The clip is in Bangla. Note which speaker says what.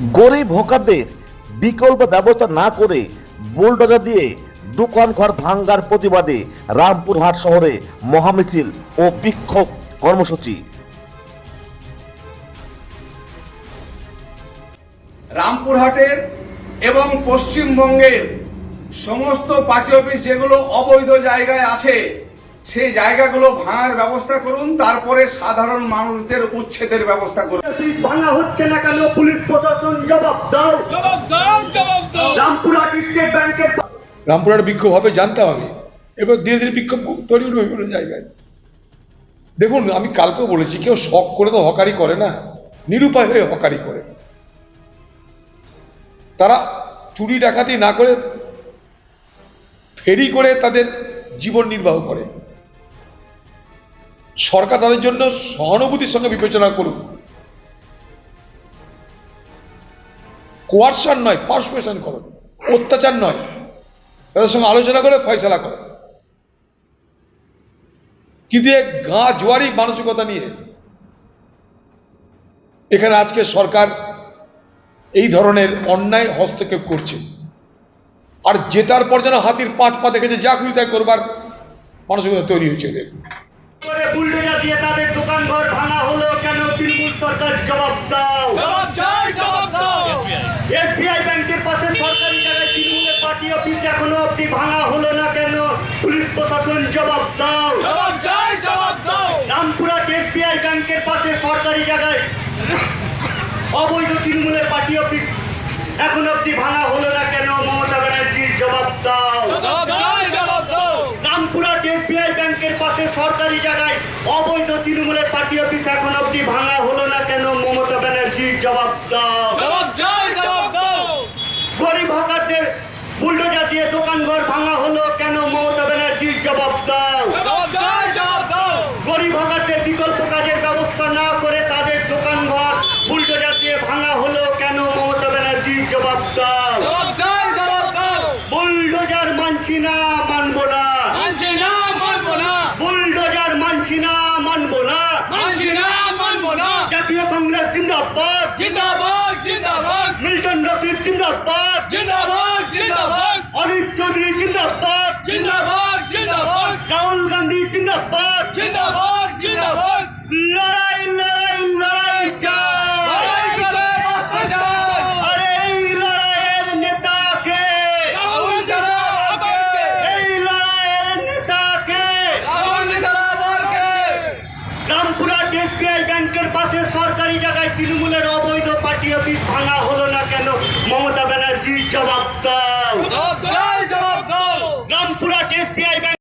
Speaker 1: গরিব হকারদের বিকল্প ব্যবস্থা না করে বুলডোজার দিয়ে দোকান ঘর ভাঙ্গার প্রতিবাদে রামপুরহাট শহরে মহামিছিল ও বিক্ষোভ কর্মসূচি।
Speaker 2: রামপুরহাটের এবং পশ্চিমবঙ্গের সমস্ত পার্টি অফিস যেগুলো অবৈধ জায়গায় আছে সেই জায়গাগুলো ভাঙার ব্যবস্থা করুন তারপরে সাধারণ মানুষদের উচ্ছেদের ব্যবস্থা করুন।
Speaker 3: ভাঙা হচ্ছে না কেন পুলিশ প্রশাসন জবাব দাও।
Speaker 4: জবাব দাও জবাব দাও।
Speaker 3: রামপুরহাট স্টেট ব্যাংকের
Speaker 5: রামপুরহাট বিক্ষোভ হবে জানতে হবে। এবার ধীরে ধীরে বিক্ষোভ তৈরি হবে বিভিন্ন জায়গায়। দেখুন আমি কালকেও বলেছি কেউ শখ করে তো হকারি করে না। নিরুপায় হয়ে হকারি করে। তারা চুরি ডাকাতি না করে ফেরি করে তাদের জীবন নির্বাহ করে। সরকার তাদের জন্য সহানুভূতির সঙ্গে বিবেচনা করুক। কোয়ারশন নয় পার্সপেশন করো অত্যাচার নয়, তাদের সঙ্গে আলোচনা করে ফয়সলা করো কিন্তু গা জোয়ারি মানসিকতা নিয়ে? এখানে আজকে সরকার এই ধরনের অন্যায় হস্তক্ষেপ করছে। আর জেতার পর যেন হাতির পাঁচ পা দেখেছে যা খুশি তাই করবার মানসিকতা তৈরি হয়েছে এদের।
Speaker 3: বুলডোজার দিয়ে তাদের দোকান ঘর ভাঙা হলো কেন তৃণমূল সরকার জবাব দাও? এসবিআই ব্যাংকের পাশে সরকারি জায়গায় তৃণমূলের পার্টি অফিস এখনও অব্দি ভাঙা হলো না কেন? পুলিশ প্রশাসন জবাব দাও। রামপুরহাট এসবিআই ব্যাংকের পাশে সরকারি জায়গায় অবৈধ তৃণমূলের পার্টি অফিস এখন অব্দি ভাঙা হলো না কেন মমতা ব্যানার্জির জবাব দাও
Speaker 4: জবাব চাই জবাব দাও
Speaker 3: রামপুরহাট এসবিআই ব্যাংকের পাশে সরকারি জায়গায় অবৈধ তৃণমূলের পার্টি অফিস এখন অব্দি ভাঙা হলো না কেন? মমতা ব্যানার্জির জবাব দাও। গরিব হকারদের বুলডোজার দিয়ে
Speaker 4: भारतीय कांग्रेस
Speaker 3: जिंदाबाद। जिंदाबाद जिंदाबाद।
Speaker 4: मिल्टन रशीद जिंदाबाद
Speaker 3: जिंदाबाद। এসবিআই ব্যাংকের পাশে সরকারি জায়গায় তৃণমূলের অবৈধ পার্টি অফিস ভাঙা হলো না কেন? মমতা ব্যানার্জি জবাব দাও।